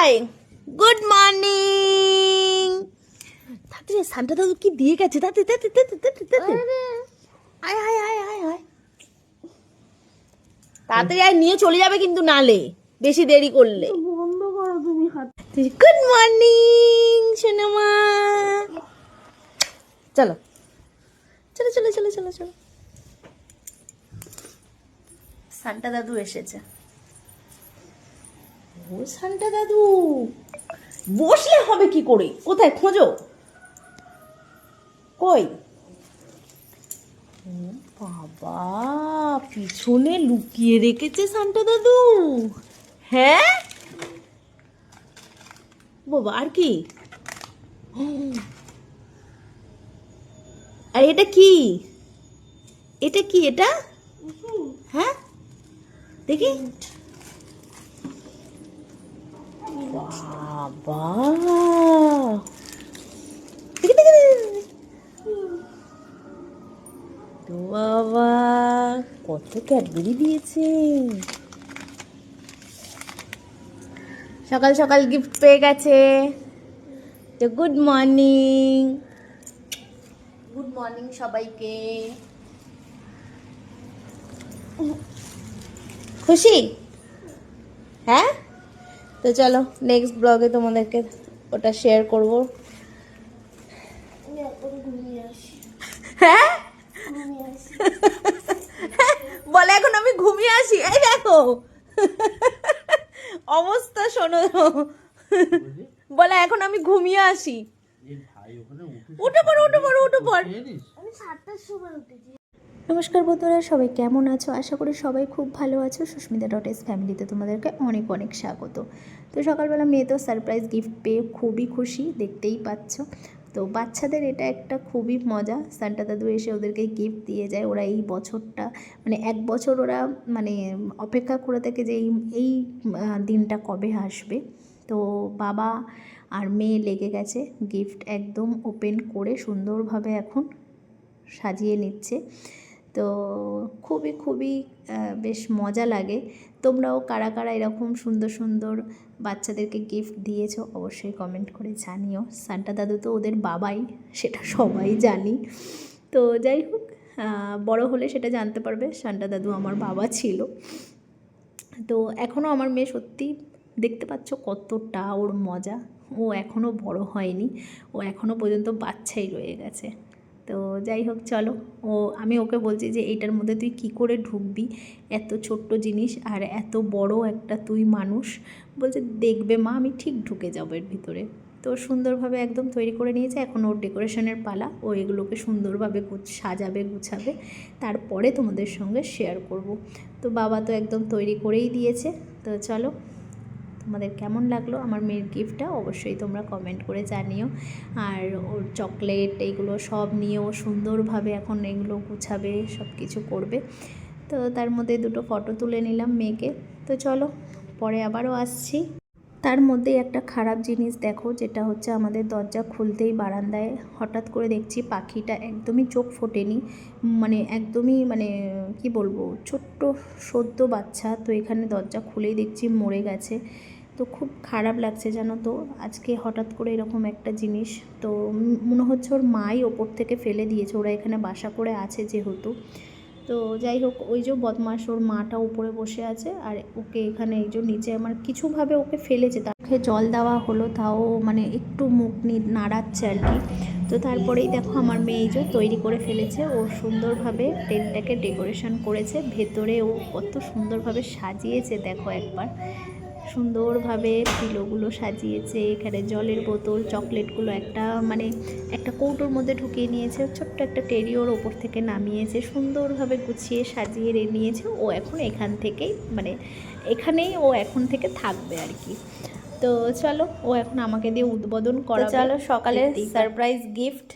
High good morning তাড়াতাড়ি Santa দাদু কি দিয়ে গেছে? তাড়াতাড়ি তাড়াতাড়ি তাড়াতাড়ি তাড়াতাড়ি আয় আয় আয় আয় আয়। তাড়াতাড়ি আয় নিয়ে চলে যাবে কিন্তু নালে। বেশি দেরি করলে। বন্ধ করো তুমি হাত। গুড মর্নিং সোনামা। চলো। চলো চলো চলো চলো চলো। সান্টা দাদু এসেছে। ও সান্টা দাদু। বসলে হবে কি করে? কোথায়? খোঁজো। কই? বাবা পিছনে লুকিয়ে রেখেছে সান্টা দাদু। হ্যাঁ? বাবা আর কি? আর এটা কি? এটা কি এটা? হ্যাঁ? দেখি। বাবা বাবা কত ক্যাডবেরি দিয়েছে সকাল সকাল গিফট পেয়ে গেছে। তো গুড মর্নিং গুড মর্নিং সবাইকে। খুশি? হ্যাঁ? তো চলো নেক্সট ব্লগে তোমাদেরকে ওটা শেয়ার করব। আমি এখন ঘুমিয়ে আসি হ্যাঁ? বলে এখন আমি ঘুমিয়ে আসি এই দেখো। অবস্থা শোনো। বলে এখন আমি ঘুমিয়ে আসি উঠে পড়ো উঠে পড়ো উঠে পড়। আমি সাতটার সময় উঠেছি। নমস্কার বন্ধুরা, সবাই কেমন আছো? আশা করি সবাই খুব ভালো আছো। সুস্মিতা ডট এস ফ্যামিলিতে তোমাদেরকে অনেক অনেক স্বাগত। তো সকালবেলা মেয়ে তো সারপ্রাইজ গিফট পেয়ে খুবই খুশি, দেখতেই পাচ্ছ। তো বাচ্চাদের এটা একটা খুবই মজা। সান্টা দাদু এসে ওদেরকে গিফট দিয়ে যায়। ওরা এই বছরটা মানে এক বছর ওরা মানে অপেক্ষা করে থাকে যে এই এই দিনটা কবে আসবে। তো বাবা আর মেয়ে লেগে গেছে গিফট একদম ওপেন করে সুন্দরভাবে এখন সাজিয়ে নিচ্ছে। তো খুবই খুবই বেশ মজা লাগে। তোমরাও কারা কারা এরকম সুন্দর সুন্দর বাচ্চাদেরকে গিফট দিয়েছ অবশ্যই কমেন্ট করে জানিও। সান্টা দাদু তো ওদের বাবাই, সেটা সবাই জানি। তো যাই হোক বড় হলে সেটা জানতে পারবে, সান্টা দাদু আমার বাবা ছিল। তো এখনও আমার মেয়ে সত্যি দেখতে পাচ্ছ কতটা ওর মজা। ও এখনও বড় হয়নি, ও এখনও পর্যন্ত বাচ্চাই রয়ে গেছে। তো যাই হোক, চলো। ও, আমি ওকে বলছি যে, এইটার মধ্যে তুই কি করে ঢুকবি? এত ছোট্ট জিনিস আর এত বড় একটা তুই মানুষ। বলছে, দেখবে মা, আমি ঠিক ঢুকে যাব এর ভিতরে। তো সুন্দরভাবে একদম তৈরি করে নিয়েছে। এখন ওর ডেকোরেশনের পালা। ও এগুলোকে সুন্দরভাবে সাজাবে, গুছাবে। তারপরে তোমাদের সঙ্গে শেয়ার করব। তো বাবা তো একদম তৈরি করেই দিয়েছে। তো চলো। তোমাদের কেমন লাগল আমার মেয়ের গিফটটা অবশ্যই তোমরা কমেন্ট করে জানিও। আর ওর চকলেট এইগুলো সব নিয়ে ও সুন্দরভাবে এখন এগুলো গুছাবে সব কিছু করবে। তো তার মধ্যে দুটো ফটো তুলে নিলাম মেয়েকে। তো চলো, পরে আবারও আসছি। তার মধ্যেই একটা খারাপ জিনিস দেখো, যেটা হচ্ছে আমাদের দরজা খুলতেই বারান্দায় হঠাৎ করে দেখছি পাখিটা একদমই চোখ ফোটেনি। মানে একদমই মানে কি বলব, ছোট্ট সদ্য বাচ্চা। তো এখানে দরজা খুলেই দেখছি মরে গেছে। তো খুব খারাপ লাগছে জানো তো? আজকে হঠাৎ করে এরকম একটা জিনিস, তো মনে হচ্ছে ওর মাই ওপর থেকে ফেলে দিয়েছে, ওরা এখানে বাসা করে আছে যেহেতু। তো যাই হোক, ওই যে বদমাস ওর মাটা উপরে বসে আছে আর ওকে এখানে এই যে নিচে আমার কিছুভাবে ওকে ফেলেছে তাকে জল দেওয়া হলো, তাও মানে একটু মুখ নাড়াচ্ছে আর কি। তো তারপরেই দেখো আমার মেয়ে যে তৈরি করে ফেলেছে, ও সুন্দরভাবে টেন্টটাকে ডেকোরেশন করেছে, ভেতরে ও কত সুন্দরভাবে সাজিয়েছে দেখো একবার। সুন্দরভাবে পিলোগুলো সাজিয়েছে এখানে জলের বোতল চকলেটগুলো একটা মানে একটা কৌটোর মধ্যে ঢুকিয়ে নিয়েছে ছোট্ট একটা টেরিওর ওপর থেকে নামিয়েছে সুন্দরভাবে গুছিয়ে সাজিয়ে রে নিয়েছে ও এখন এখান থেকেই মানে এখানেই ও এখন থেকে থাকবে আর কি। তো চলো ও এখন আমাকে দিয়ে উদ্বোধন করা চলো সকালে সারপ্রাইজ গিফট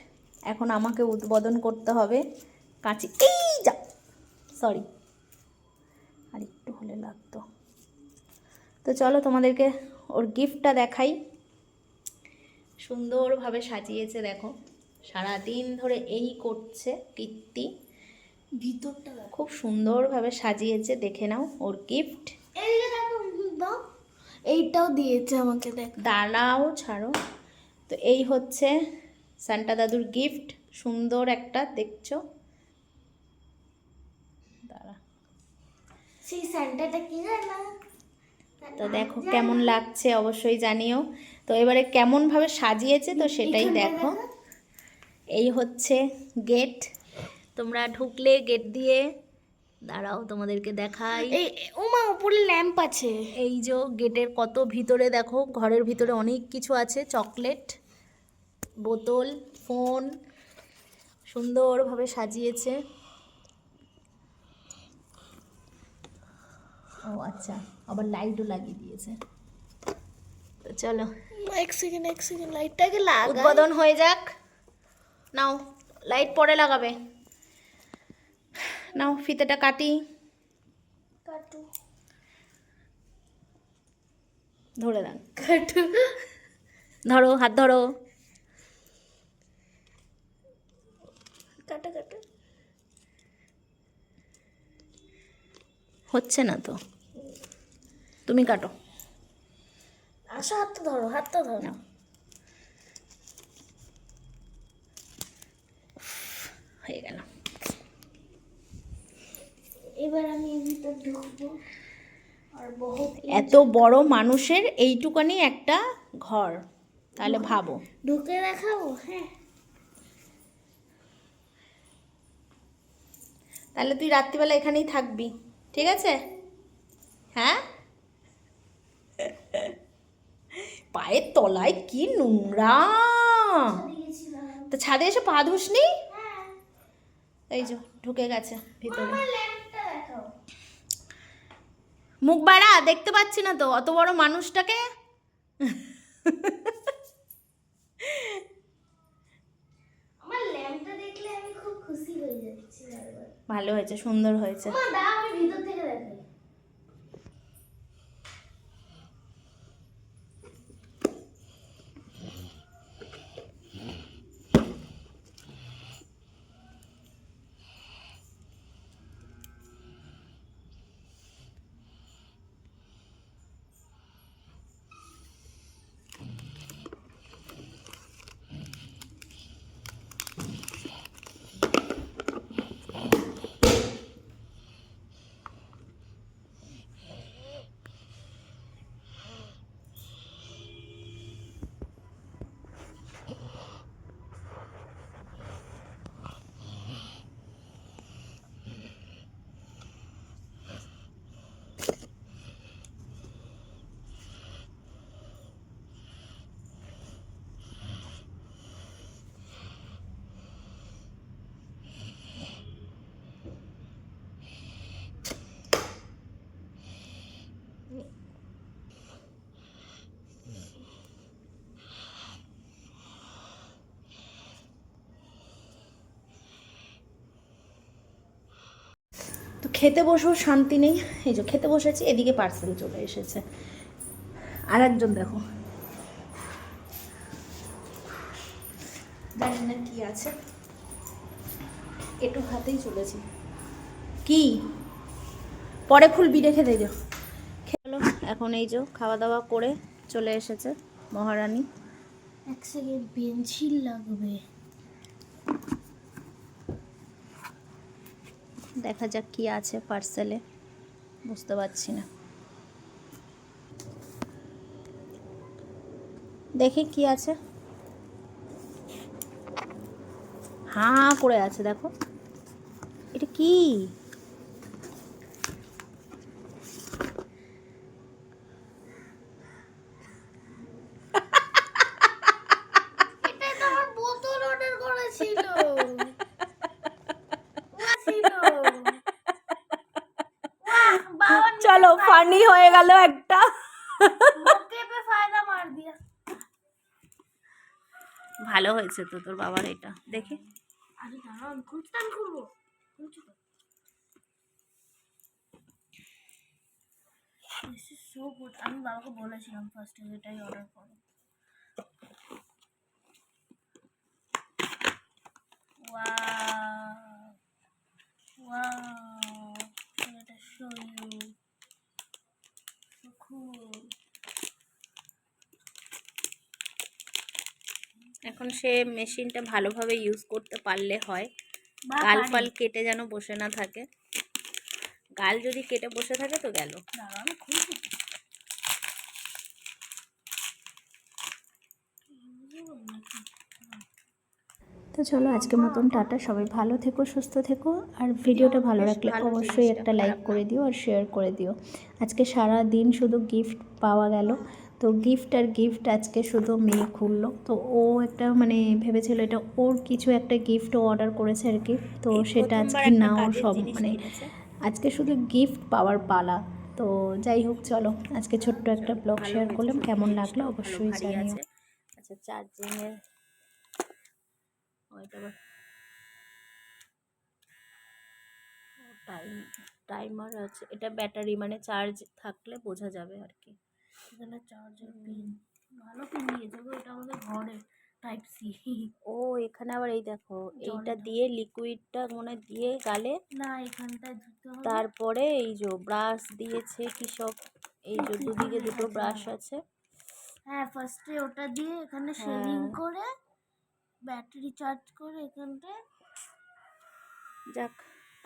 এখন আমাকে উদ্বোধন করতে হবে। কাঁচি এই যা! সরি আর একটু হলে লাগতো। তো চলো তোমাদেরকে ওর গিফটটা দেখাই। সুন্দরভাবে সাজিয়েছে দেখো। সারাদিন ধরে এই করছে কীর্তি। ভিতরটা খুব সুন্দরভাবে সাজিয়েছে দেখে নাও ওর গিফট এইটাও দিয়েছে আমাকে দেখ। দাঁড়াও ছাড়ো। তো এই হচ্ছে সান্টা দাদুর গিফট সুন্দর একটা দেখছ? দাঁড়া। সেই স্যান্টাটা কি জানো? তো দেখো কেমন লাগছে অবশ্যই জানিও। তো এবারে কেমনভাবে সাজিয়েছে তো সেটাই দেখো। এই হচ্ছে গেট তোমরা ঢুকলে গেট দিয়ে। দাঁড়াও তোমাদেরকে দেখাই। এই ওমা উপরে ল্যাম্প আছে। এই যে গেটের কত ভিতরে দেখো ঘরের ভিতরে অনেক কিছু আছে চকলেট বোতল ফোন সুন্দরভাবে সাজিয়েছে। ও আচ্ছা আবার লাইটও লাগিয়ে দিয়েছে। তো চলো। এক সেকেন্ড এক সেকেন্ড লাইটটাকে লাগা উদ্বোধন হয়ে যাক। নাও লাইট পরে লাগাবে। নাও ফিতেটা কাটি। কাটু। ধরে দেন কাটু। ধরো হাত ধরো। কাটা কাটা। হচ্ছে না তো। তুমি কাটো। আসো হাতটা ধরো হাতটা ধরো। হয়ে গেল। এবার আমি ভিতর ঢুকবো আর বহুত এত বড় মানুষের এইটুকানি একটা ঘর তাহলে ভাবো। ঢুকে দেখাবো? হ্যাঁ। তাহলে তুই রাত্রিবেলা এখানেই থাকবি ঠিক আছে? হ্যাঁ? পায়ের তলায় কি নোংরা। তো ছাদে এসে পা ধুসনি এই যে ঢুকে গেছে ভিতরে। মুখ বাড়া দেখতে পাচ্ছি না তো অত বড় মানুষটাকে। ভালো হয়েছে সুন্দর হয়েছে মা দাও আমি ভিতর থেকে দেখাই তো খেতে বসেও শান্তি নেই। এই যে খেতে বসেছি, এদিকে পার্সেল চলে এসেছে। আর একজন দেখো। জানি না কি আছে। একটু হাতেই চলেছি। কি? পরে খুলবি রেখে দে খেলো। এখন এই যে খাওয়া দাওয়া করে চলে এসেছে মহারানী। এক সেকেন্ড পেন্সিল লাগবে। দেখা যাক কি আছে পার্সেলে বুঝতে পারছি না। দেখি কি আছে। হাঁ, করে আছে, দেখো। এটা কি? হয়ে গেল একটা। ভালো হয়েছে তো তোর বাবার এটা। দেখে। আমি বাবাকে বলেছিলাম ফার্স্টে এটাই অর্ডার করো। এখন সে মেশিনটা ভালোভাবে ইউজ করতে পারলে হয়। গাল ফাল কেটে যেন বসে না থাকে। গাল যদি কেটে বসে থাকে তো গেল। তো চলো আজকের মতন টাটা সবাই ভালো থেকো সুস্থ থেকো। আর ভিডিওটা ভালো রাখলে অবশ্যই একটা লাইক করে দিও আর শেয়ার করে দিও। আজকে সারা দিন শুধু গিফট পাওয়া গেল। তো গিফট আর গিফট আজকে শুধু মেয়ে খুললো। তো ও একটা মানে ভেবেছিল এটা ওর কিছু একটা গিফট অর্ডার করেছে আর কি। তো সেটা আজকে না ওর সব মানে আজকে শুধু গিফট পাওয়ার পালা। তো যাই হোক চলো আজকে ছোট্ট একটা ব্লগ শেয়ার করলাম। কেমন লাগল অবশ্যই জানিও। আচ্ছা চার্জিং এর টাইম টাইমার আছে। এটা ব্যাটারি মানে চার্জ থাকলে বোঝা যাবে আর কি। এখানে চার্জার পিন ভালো পিন দিয়েছে গো এটা আমাদের ঘরে টাইপ সি ও এখানে আবার এই দেখো এইটা দিয়ে লিকুইডটা মনে হয় দিয়ে গালে না হবে। তারপরে এই যে ব্রাশ দিয়েছে কি সব এই যে দুদিকে দুটো ব্রাশ আছে। আছে। হ্যাঁ ফার্স্টে ওটা দিয়ে এখানে শেভিং হ্যাঁ। করে ব্যাটারি চার্জ করে এখানটায় যাক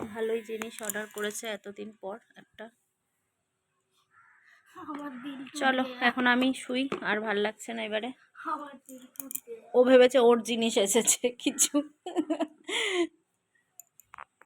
ভালোই জিনিস অর্ডার করেছে এতদিন পর একটা। চলো এখন আমি শুই আর ভালো লাগছে না এবারে। ও ভেবেছে ওর জিনিস এসেছে কিছু।